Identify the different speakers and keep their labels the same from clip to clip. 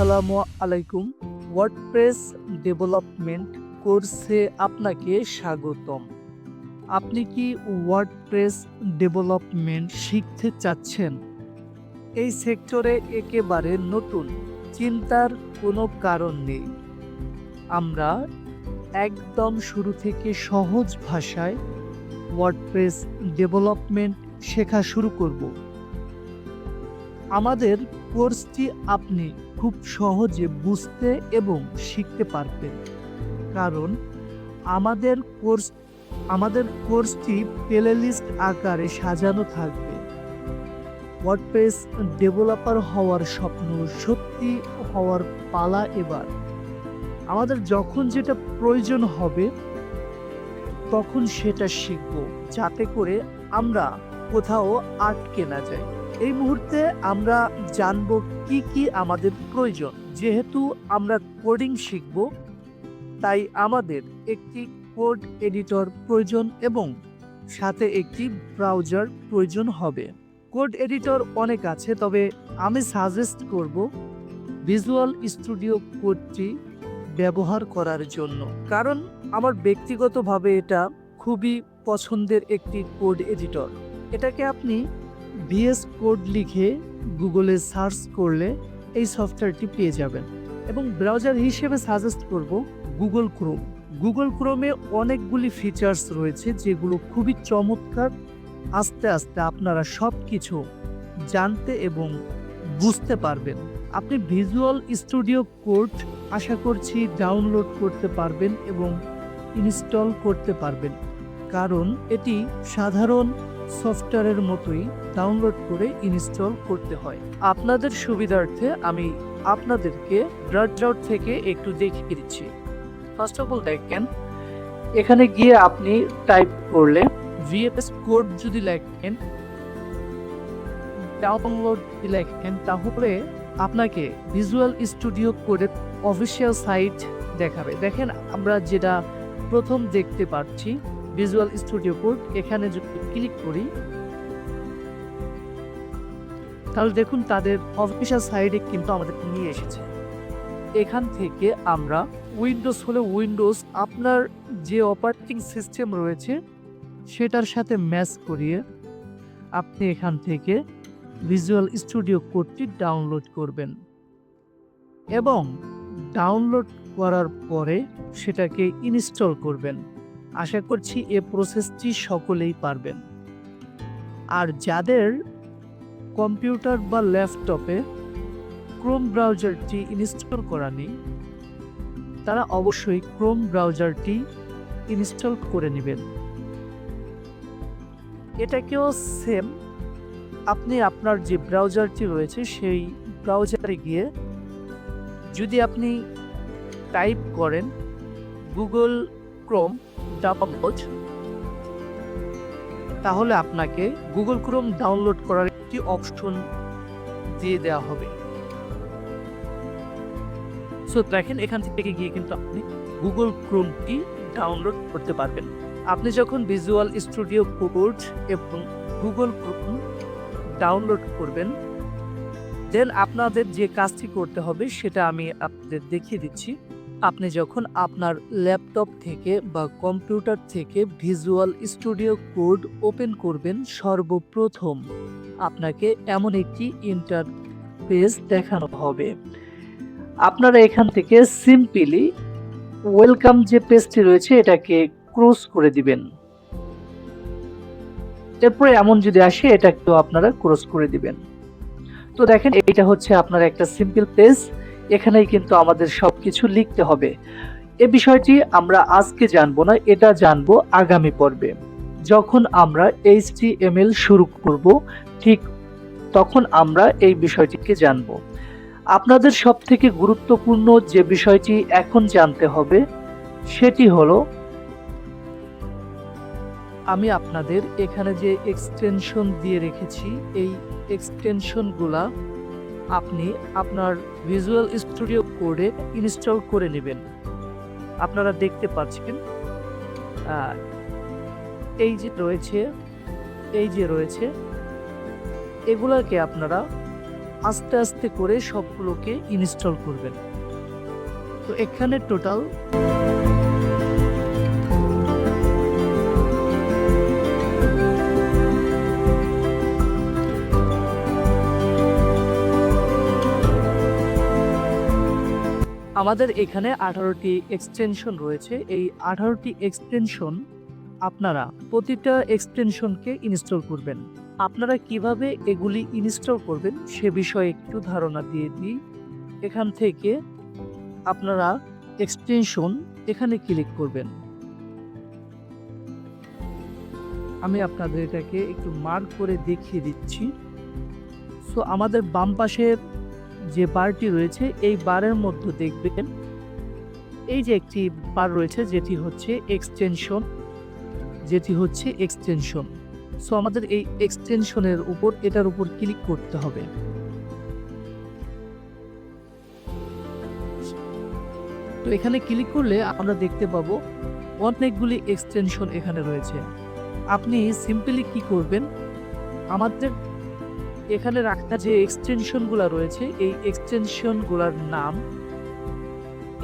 Speaker 1: আসসালামু আলাইকুম। WordPress development কোর্সে আপনাকে স্বাগতম। আপনি কি ওয়ার্ডপ্রেস ডেভেলপমেন্ট শিখতে চাচ্ছেন? এই সেক্টরে একেবারে নতুন, চিন্তার কোনো কারণ নেই। আমরা একদম শুরু থেকে সহজ ভাষায় ওয়ার্ডপ্রেস ডেভেলপমেন্ট শেখা শুরু করব। আমাদের কোর্সটি আপনি খুব সহজে বুঝতে এবং শিখতে পারবেন কারণ আমাদের কোর্স, আমাদের কোর্সটি প্লেলিস্ট আকারে সাজানো থাকবে। ওয়ার্ডপ্রেস ডেভেলপার হওয়ার স্বপ্ন সত্যি হওয়ার পালা এবার। আমাদের যখন যেটা প্রয়োজন হবে, তখন সেটা শিখব, যাতে করে আমরা কোথাও আটকে না যাই। এই মুহূর্তে আমরা জানব কি কি আমাদের প্রয়োজন। যেহেতু আমরা কোডিং শিখব, তাই আমাদের একটি কোড এডিটর প্রয়োজন এবং সাথে একটি ব্রাউজার প্রয়োজন হবে। কোড এডিটর অনেক আছে, তবে আমি সাজেস্ট করব ভিজুয়াল স্টুডিও কোডটি ব্যবহার করার জন্য। কারণ আমার ব্যক্তিগতভাবে এটা খুবই পছন্দের একটি কোড এডিটর। এটাকে আপনি ভিএস কোড লিখে গুগলে সার্চ করলে এই সফটওয়্যারটি পেয়ে যাবেন। এবং ব্রাউজার হিসেবে সাজেস্ট করব গুগল ক্রোম। গুগল ক্রোমে অনেকগুলি ফিচার্স রয়েছে যেগুলো খুবই চমৎকার। আস্তে আস্তে আপনারা সব কিছু জানতে এবং বুঝতে পারবেন। আপনি ভিজুয়াল স্টুডিও কোড আশা করছি ডাউনলোড করতে পারবেন এবং ইনস্টল করতে পারবেন। কারণ এটি সাধারণ সফটওয়্যারের মতোই ডাউনলোড করে ইনস্টল করতে হয়। আপনাদের সুবিধার্থে আমি আপনাদেরকে ব্রাউজার থেকে একটু দেখিয়ে দিচ্ছি। ফার্স্ট অফ অল দেখেন, এখানে গিয়ে আপনি টাইপ করলে ভিএফএস কোড যদি লেখেন ডাউনলোড লেখেন, তাহলে আপনাকে ভিজুয়াল স্টুডিও কোডের অফিসিয়াল সাইট দেখাবে। দেখেন আমরা যেটা প্রথম দেখতে পাচ্ছি ভিজুয়াল স্টুডিও কোড এখানে যদি ক্লিক করি, তাহলে দেখুন তাদের অফিসিয়াল সাইডে কিন্তু আমাদের নিয়ে এসেছে। এখান থেকে আমরা উইন্ডোজ হলে উইন্ডোজ, আপনার যে অপারেটিং সিস্টেম রয়েছে, সেটার সাথে ম্যাচ করিয়ে আপনি এখান থেকে ভিজুয়াল স্টুডিও কোডটি ডাউনলোড করবেন। এবং ডাউনলোড করার পরে সেটাকে ইনস্টল করবেন। আশা করছি এ প্রসেসটি সকলেই পারবেন। আর যাদের কম্পিউটার বা ল্যাপটপে ক্রোম ব্রাউজারটি ইনস্টল করা নেই, তারা অবশ্যই ক্রোম ব্রাউজারটি ইনস্টল করে নেবেন। এটাকেও সেম আপনি আপনার যে ব্রাউজারটি রয়েছে সেই ব্রাউজারে গিয়ে যদি আপনি টাইপ করেন গুগল ক্রোম ডাউনলোড তাহলে আপনাকে গুগল ক্রোম ডাউনলোড করার একটি অপশন দিয়ে দেওয়া হবে। সো দেখেন, এখান থেকে গিয়ে কিন্তু আপনি গুগল ক্রোমটি ডাউনলোড করতে পারবেন। আপনি যখন ভিজুয়াল স্টুডিও কোড এবং গুগল ক্রোম ডাউনলোড করবেন দেন আপনাদের যে কাজটি করতে হবে, সেটা আমি আপনাদের দেখিয়ে দিচ্ছি। আপনি যখন আপনার ল্যাপটপ থেকে বা কম্পিউটার থেকে ভিজুয়াল স্টুডিও কোড ওপেন করবেন সর্বপ্রথম আপনাকে এমন একটি ইন্টারফেস দেখানো হবে। আপনারা এখান থেকে সিম্পলি ওয়েলকাম যে পেজটি রয়েছে এটাকে ক্রস করে দিবেন। এরপরে এমন যদি আসে এটাকেও আপনারা ক্রস করে দিবেন। তো দেখেন এটা হচ্ছে আপনার একটা সিম্পল পেজ। এখানেই কিন্তু আমাদের সবকিছু লিখতে হবে। এ বিষয়টি আমরা আজকে জানব না, এটা জানব আগামী পর্বে। যখন আমরা এইচটিএমএল শুরু করব, ঠিক তখন আমরা এই বিষয়টিকে জানব। আপনাদের সব থেকে গুরুত্বপূর্ণ যে বিষয়টি এখন জানতে হবে, সেটি হলো, আমি আপনাদের এখানে যে এক্সটেনশন দিয়ে রেখেছি, এই এক্সটেনশনগুলা আপনি আপনার ভিজুয়াল স্টুডিও কোডে ইনস্টল করে নেবেন। আপনারা দেখতে পাচ্ছেন এই যে রয়েছে, এই যে রয়েছে, এগুলাকে আপনারা আস্তে আস্তে করে সবগুলোকে ইনস্টল করবেন। তো এখানে টোটাল আমাদের এখানে আঠারোটি এক্সটেনশন রয়েছে। এই আঠারোটি এক্সটেনশন আপনারা প্রতিটা এক্সটেনশনকে ইনস্টল করবেন। আপনারা কীভাবে এগুলি ইনস্টল করবেন সে বিষয়ে একটু ধারণা দিয়ে দিই। এখান থেকে আপনারা এক্সটেনশন এখানে ক্লিক করবেন। আমি আপনাদের এটাকে একটু মার্ক করে দেখিয়ে দিচ্ছি। সো আমাদের বাম পাশের যে বারটি রয়েছে, এই বারের মধ্যে দেখবেন। এই যে একটি বার রয়েছে, যেটি হচ্ছে এক্সটেনশন যেটি হচ্ছে এক্সটেনশন সো আমাদের এই এক্সটেনশনের উপর, এটার উপর ক্লিক করতে হবে। তো এখানে ক্লিক করলে আমরা দেখতে পাবো, অনেকগুলি এক্সটেনশন এখানে রয়েছে। আপনি সিম্পলি কি করবেন? আমাদের এখানে রাখা যে এক্সটেনশনগুলো রয়েছে, এই এক্সটেনশনগুলোর নাম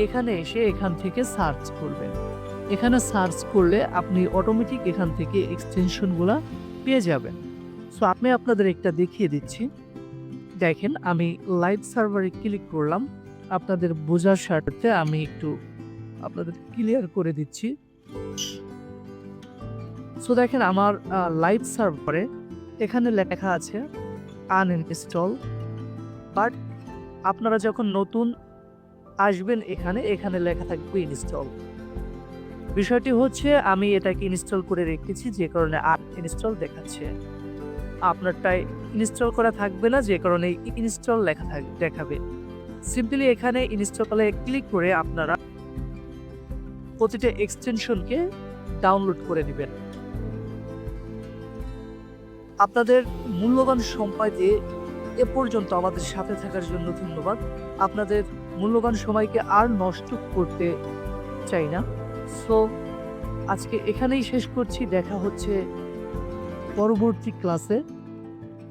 Speaker 1: এখানে এসে এখান থেকে সার্চ করবেন। এখানে সার্চ করলে আপনি অটোমেটিক এখান থেকে এক্সটেনশনগুলো পেয়ে যাবেন। সো আমি আপনাদের একটা দেখিয়ে দিচ্ছি। দেখেন, আমি লাইভ সার্ভারে ক্লিক করলাম। আপনাদের বোঝার স্বার্থে আমি একটু আপনাদের ক্লিয়ার করে দিচ্ছি। সো দেখেন, আমার লাইভ সার্ভারে এখানে লেখা আছে আনইনস্টল বাট আপনারা যখন নতুন আসবেন এখানে এখানে লেখা থাকবে ইনস্টল বিষয়টি হচ্ছে, আমি এটাকে ইনস্টল করে রেখেছি, যে কারণে আর ইনস্টল দেখাচ্ছে। আপনারটাই ইনস্টল করা থাকবে না, যে কারণে ইনস্টল লেখা থাক, দেখাবে। সিম্পলি এখানে ইনস্টলে ক্লিক করে আপনারা প্রতিটা এক্সটেনশনকে ডাউনলোড করে নেবেন আপনাদের মূল্যবান সময় দিয়ে এ পর্যন্ত আমাদের সাথে থাকার জন্য ধন্যবাদ। আপনাদের মূল্যবান সময়কে আর নষ্ট করতে চাই না। সো, আজকে এখানেই শেষ করছি। দেখা হচ্ছে পরবর্তী ক্লাসে,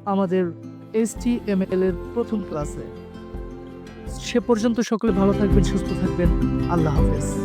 Speaker 1: আমাদের এস টি এম এল এর প্রথম ক্লাসে। সে পর্যন্ত সকলে ভালো থাকবেন, সুস্থ থাকবেন। আল্লাহ হাফেজ।